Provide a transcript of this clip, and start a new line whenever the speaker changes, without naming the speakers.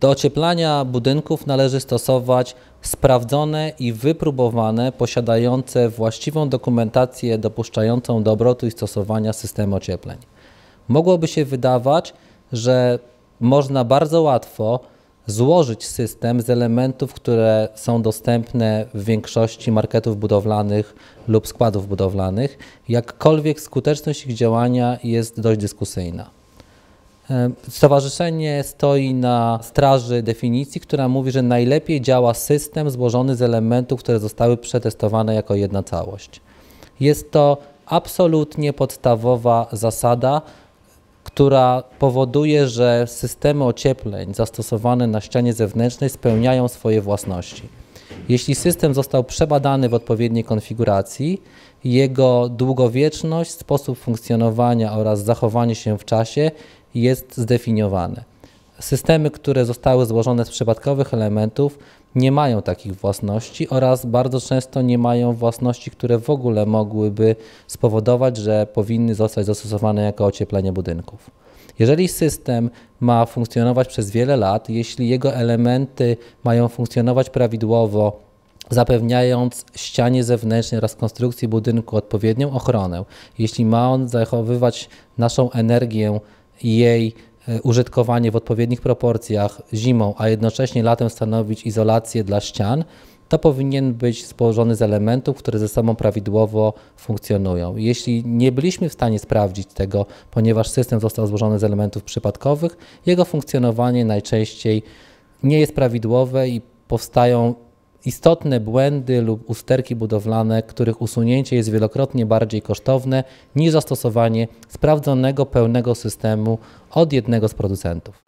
Do ocieplania budynków należy stosować sprawdzone i wypróbowane, posiadające właściwą dokumentację dopuszczającą do obrotu i stosowania systemy ociepleń. Mogłoby się wydawać, że można bardzo łatwo złożyć system z elementów, które są dostępne w większości marketów budowlanych lub składów budowlanych, jakkolwiek skuteczność ich działania jest dość dyskusyjna. E, Stowarzyszenie stoi na straży definicji, która mówi, że najlepiej działa system złożony z elementów, które zostały przetestowane jako jedna całość. Jest to absolutnie podstawowa zasada, która powoduje, że systemy ociepleń zastosowane na ścianie zewnętrznej spełniają swoje własności. Jeśli system został przebadany w odpowiedniej konfiguracji, jego długowieczność, sposób funkcjonowania oraz zachowanie się w czasie jest zdefiniowane. Systemy, które zostały złożone z przypadkowych elementów, nie mają takich własności oraz bardzo często nie mają własności, które w ogóle mogłyby spowodować, że powinny zostać zastosowane jako ocieplenie budynków. Jeżeli system ma funkcjonować przez wiele lat, jeśli jego elementy mają funkcjonować prawidłowo, zapewniając ścianie zewnętrznej oraz konstrukcji budynku odpowiednią ochronę, jeśli ma on zachowywać naszą energię jej e, użytkowanie w odpowiednich proporcjach zimą, a jednocześnie latem stanowić izolację dla ścian, to powinien być złożony z elementów, które ze sobą prawidłowo funkcjonują. Jeśli nie byliśmy w stanie sprawdzić tego, ponieważ system został złożony z elementów przypadkowych, jego funkcjonowanie najczęściej nie jest prawidłowe i powstają istotne błędy lub usterki budowlane, których usunięcie jest wielokrotnie bardziej kosztowne niż zastosowanie sprawdzonego pełnego systemu od jednego z producentów.